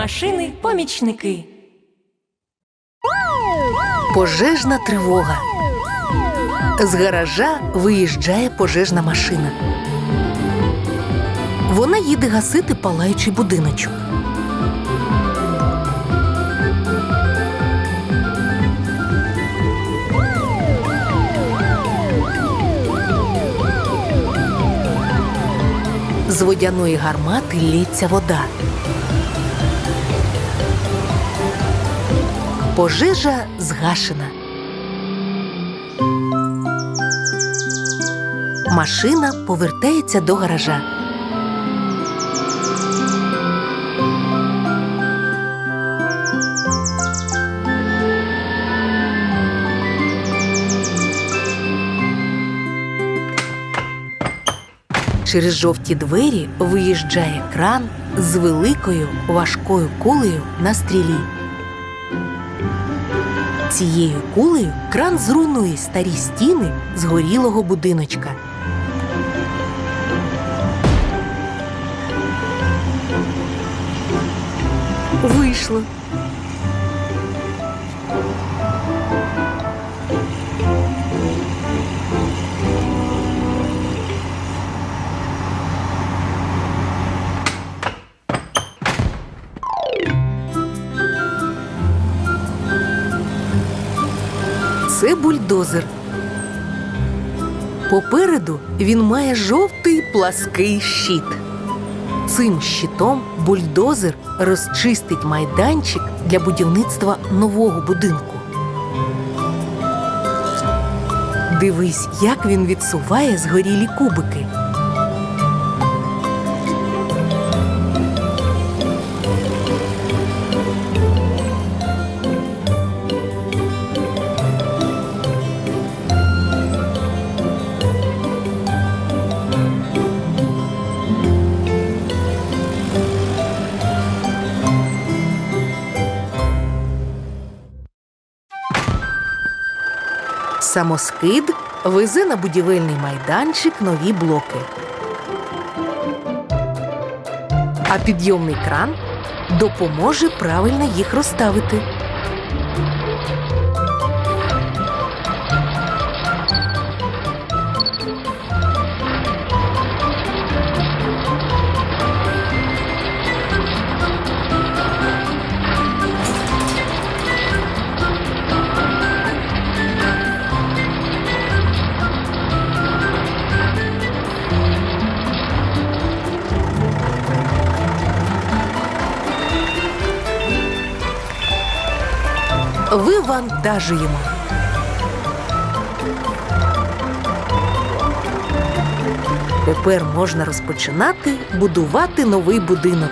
Машини, помічники. Пожежна тривога. З гаража виїжджає пожежна машина. Вона їде гасити палаючий будиночок. З водяної гармати лється вода. Пожежа згашена. Машина повертається до гаража. Через жовті двері виїжджає кран з великою важкою кулею на стрілі. Цією кулею кран зруйнує старі стіни згорілого будиночка. Вийшло. Бульдозер. Попереду він має жовтий плаский щит. Цим щитом бульдозер розчистить майданчик для будівництва нового будинку. Дивись, як він відсуває згорілі кубики. Самоскид везе на будівельний майданчик нові блоки. А підйомний кран допоможе правильно їх розставити. Вивантажуємо. Тепер можна розпочинати будувати новий будинок.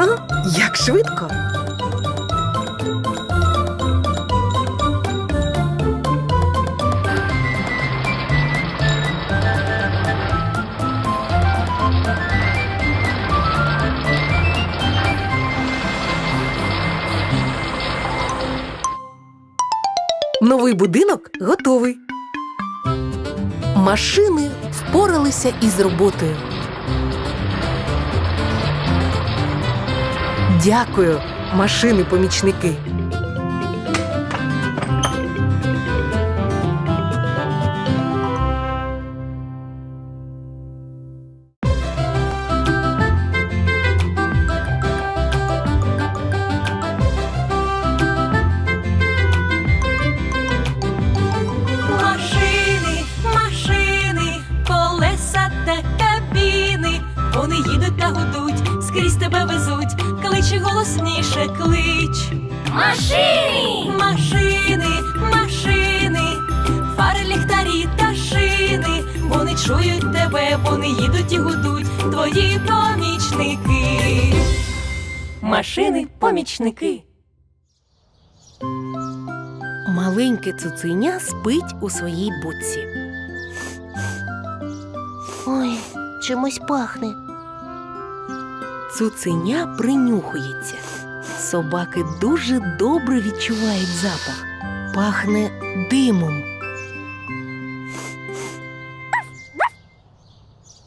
Ха, як швидко. Новий будинок готовий. Машини впоралися із роботою. Дякую, машини-помічники. Машини, машини, колеса та кабіни. Вони їдуть та гудуть, скрізь тебе везуть, голос голосніше клич. Машини! Машини, машини, фари, ліхтарі та шини. Вони чують тебе, вони їдуть і гудуть, твої помічники. Машини, помічники. Маленьке цуценя спить у своїй будці. Ой, чимось пахне. Цуценя принюхується. Собаки дуже добре відчувають запах. Пахне димом.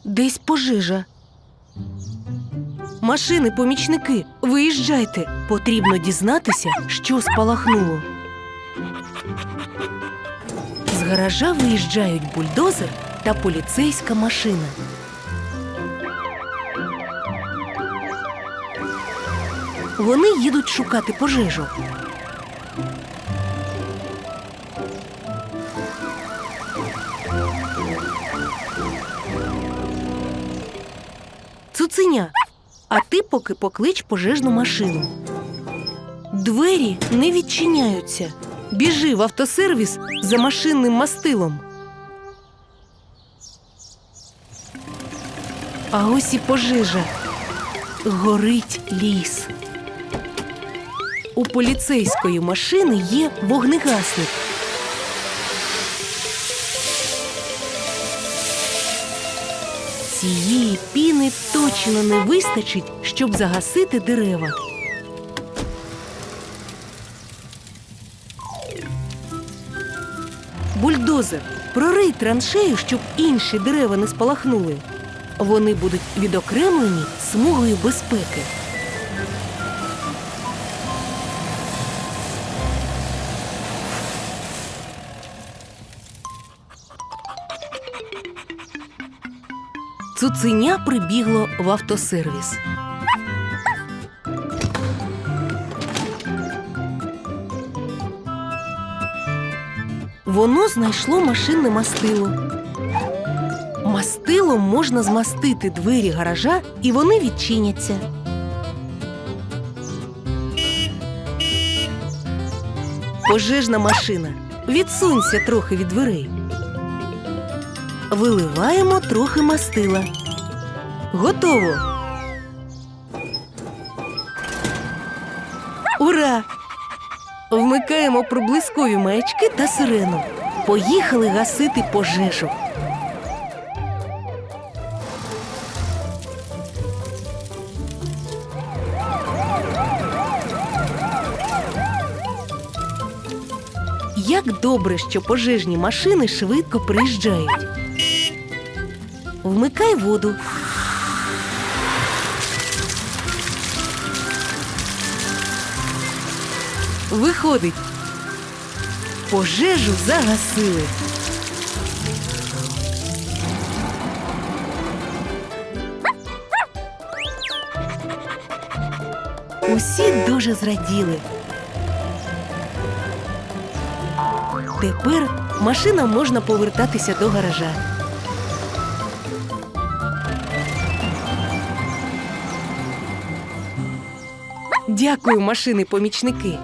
Десь пожежа. Машини, помічники, виїжджайте. Потрібно дізнатися, що спалахнуло. З гаража виїжджають бульдозер та поліцейська машина. Вони їдуть шукати пожежу. Цуценя, а ти поки поклич пожежну машину. Двері не відчиняються. Біжи в автосервіс за машинним мастилом. А ось і пожежа. Горить ліс. У поліцейської машини є вогнегасник. Цієї піни точно не вистачить, щоб загасити дерева. Бульдозер, прорий траншею, щоб інші дерева не спалахнули. Вони будуть відокремлені смугою безпеки. Цуценя прибігло в автосервіс. Воно знайшло машинне мастило. Мастилом можна змастити двері гаража, і вони відчиняться. Пожежна машина. Відсунься трохи від дверей. Виливаємо трохи мастила. Готово. Ура! Вмикаємо проблискові маячки та сирену. Поїхали гасити пожежу. Як добре, що пожежні машини швидко приїжджають. Вмикай воду. Виходить. Пожежу загасили. Усі дуже зраділи. Тепер машинам можна повертатися до гаража. Дякую, машини-помічники.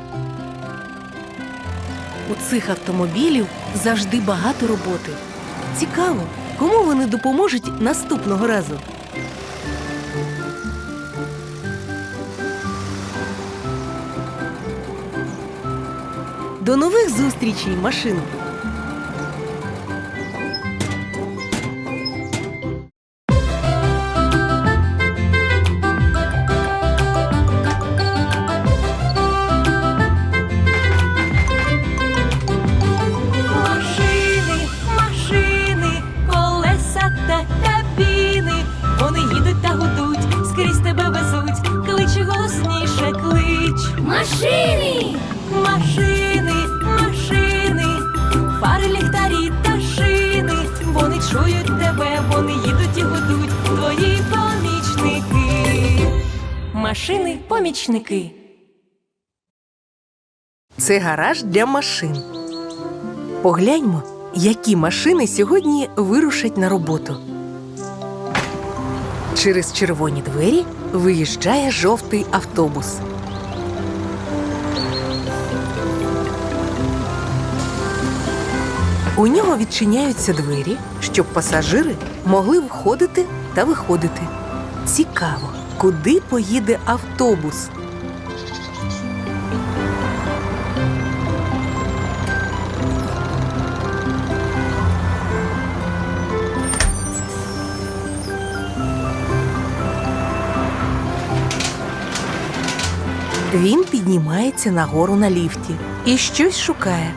У цих автомобілів завжди багато роботи. Цікаво, кому вони допоможуть наступного разу. До нових зустрічей, машин! машини помічники. Це гараж для машин. Погляньмо, які машини сьогодні вирушать на роботу. Через червоні двері виїжджає жовтий автобус. У нього відчиняються двері, щоб пасажири могли входити та виходити. Цікаво куди поїде автобус. Він піднімається нагору на ліфті і щось шукає.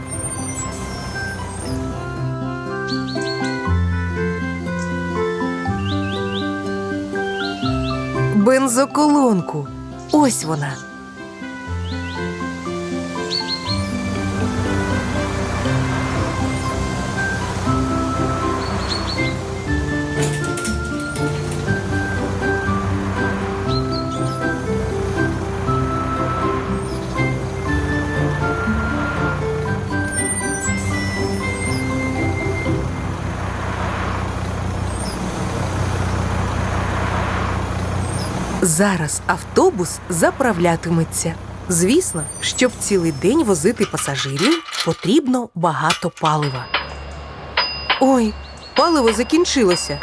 Бензоколонку. Ось вона. Зараз автобус заправлятиметься. Звісно, щоб цілий день возити пасажирів, потрібно багато палива. Ой, паливо закінчилося.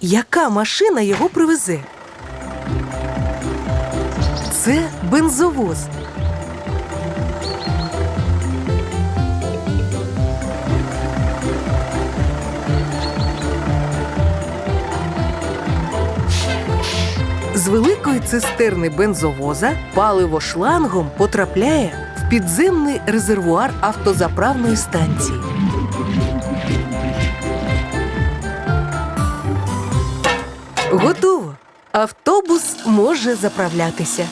Яка машина його привезе? Це бензовоз. Цистерни бензовоза паливо шлангом потрапляє в підземний резервуар автозаправної станції. Готово! Автобус може заправлятися.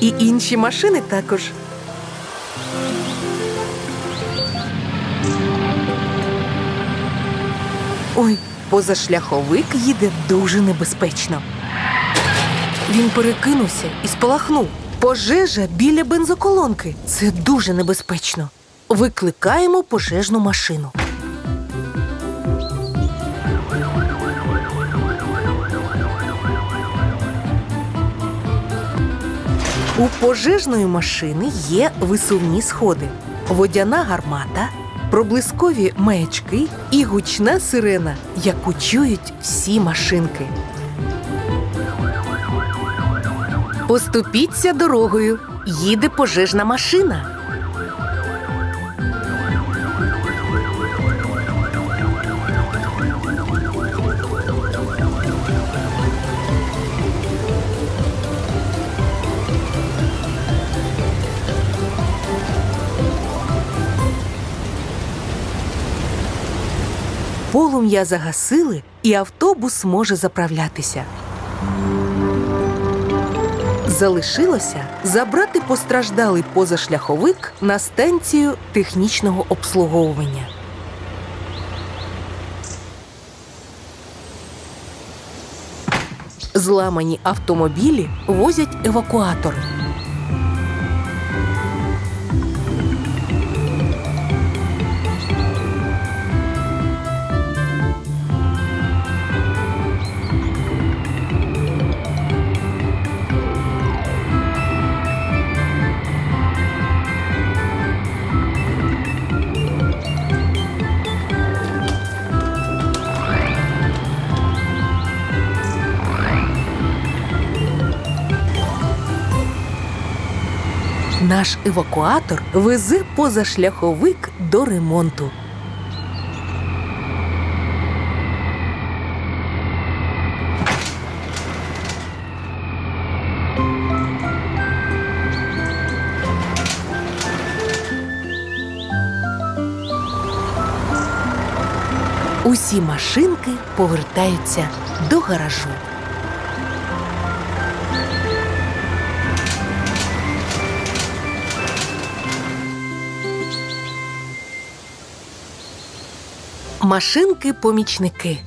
І інші машини також. Ой, позашляховик їде дуже небезпечно. Він перекинувся і спалахнув. Пожежа біля бензоколонки. Це дуже небезпечно. Викликаємо пожежну машину. У пожежної машини є висувні сходи, водяна гармата, проблискові маячки і гучна сирена, яку чують всі машинки. Поступіться дорогою. Їде пожежна машина. Полум'я загасили, і автобус може заправлятися. Залишилося забрати постраждалий позашляховик на станцію технічного обслуговування. Зламані автомобілі возять евакуатори. Наш евакуатор везе позашляховик до ремонту. Усі машинки повертаються до гаражу. Машинки-помічники.